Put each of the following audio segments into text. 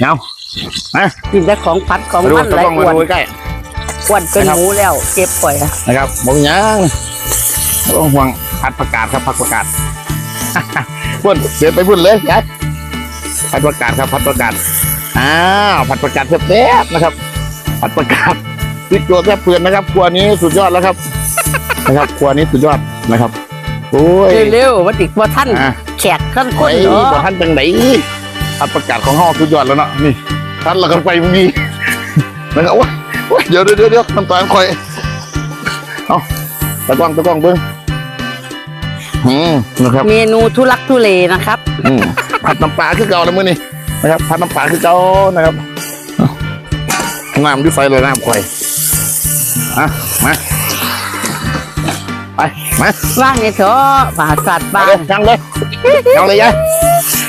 เงามากินแต่ของพัดของมาดูมันตะไรกล้องมาอ้วนดูใกล้อ้วนเป็นนะครับหมูแล้ว เก็บปล่อยอะนะครับบอกยังไม่ต้องห่วงพัดประกาศครับพัดประกาศ พุ่นเดินไปพุ่นเลยยัดพัดประกาศครับพัดประกาศอ้าวพัดประกาศแซ่บๆนะครับพัดประกาศพริกตัวแซ่บเพื่อนนะครับครัวนี้สุดยอดแล้วครับ นะครับครัวนี้สุดยอดนะครับโอ้ยเร็วๆว่าติว่าท่านอะ แขกขั้นคโอ้นยเนาะบอกท่านจังไหน พัดประกาศของห้องสุดยอดแล้วเนาะนี่ท่านเรากันไปมึงมีนะครับโอ้ยโอ้ยเดี๋ยวเดี๋ยวเดี๋ยวเดี๋ยวน้ำตาลคอยเอาตะกล้องตะกล้องเบิ้งอืมนะครับ เมนูทุลักทุเลนะครับอืมผัดน้ำปลาคือเก่าแล้วมื้อนี้นะครับผัดน้ำปลาคือเก่านะครับเอาน้ำที่ไฟเลยน้ำควายอะมาไปมาว่างในเถอะบาสัตว์ไปบ้าเลยนยังเลยยังเลยยาย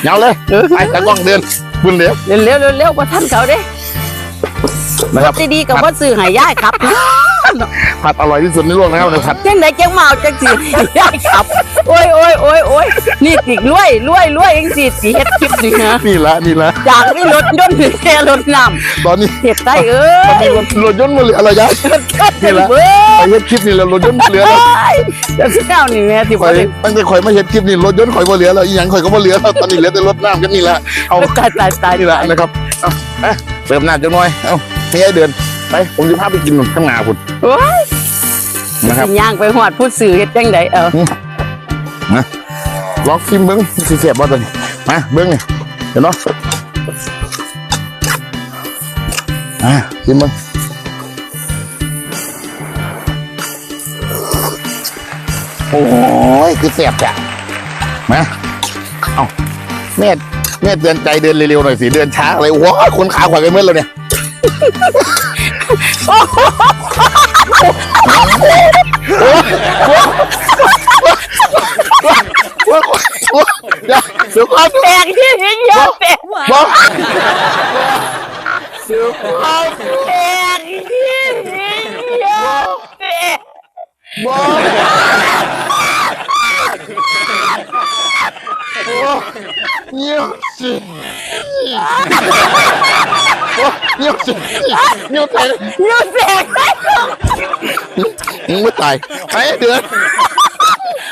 ยังเลยไปตะกล้องเดินบุญเดียวเร็วๆเร็วๆว่าท่านเขาเด้นะครับ ดีๆกับว่าซื้อใหายย่ายครับ ผัดอร่อยที่สุดในโลกนะครับเนี่ยผัดจังไหนจังเมาจังสิให้ย่ายครับ โอ้ยโอ้ยโอ้ยโอ้ยนี่ติรวยรวยรวยเองสิสิเฮ็ดคลิปนี่นะนี่ละนี่ละจากนี่รถยนต์แค่รถน้ตอนนี้ำเฮ็ดได้เอ้ตอนยนี้รถรถยนต์มาเหลืออะไรยายเกิดเกิดนี่ละเบ้ยไปเฮ็ดคลิปนี่แล้วรถยนต์เหลือแล้วจะเจ้านี่แม่ที่ข่บ่อยได้ตั้งแต่ข่อยมาเฮ็ดคลิปนี่รถยนต์ข่อยบ่เหลือแล้วอีหยังข่อยก็บ่เหลือแล้วตอนนี้เหลือแต่รถน้ำกันนี่ละเอาตายตายตายนี่แหละนะครับเอาไปเติมน้ำจังหน่อยเอาให้ยายเดิน ไปผมจะพาไปกินข้างหน้าคุณโอ้ยนะครับสิย่างไปหอดพูดสื่อเฮ็ดจังไดเออลองชิมเบิ้งสิเสียบบ่ตัวนี้มาเบิ้งนี่เดี๋ยวเนาะอ่าชิมเบิ้งโอ้ยคือเสียบจ้ะมาเอาแม่แม่เตือนใจเดินเร็วๆหน่อยสิเดินช้าอะไรโอ้โหคนขาขวากันเมื่อแล้วเนี่ย ว้าวว้าวว้าวเดี๋ยวเดี๋ยวก่อนแตกที่เห็นเยอะแตกบอกแตกที่เห็นเยอะแตกบอกเงี ยบสิเงียบสิเงียบไปเยอะแตกมึงไม่ตายไปเดือน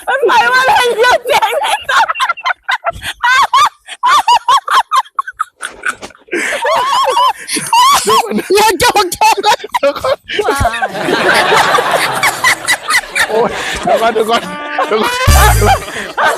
มันหมายว่าอะไรยอะแตกได้ต่อเงียบจงจงเดี๋ยวก่อนโอ้ยเดี๋ยวก่อนเดี๋ยวก่อนเดี๋ยวก่อน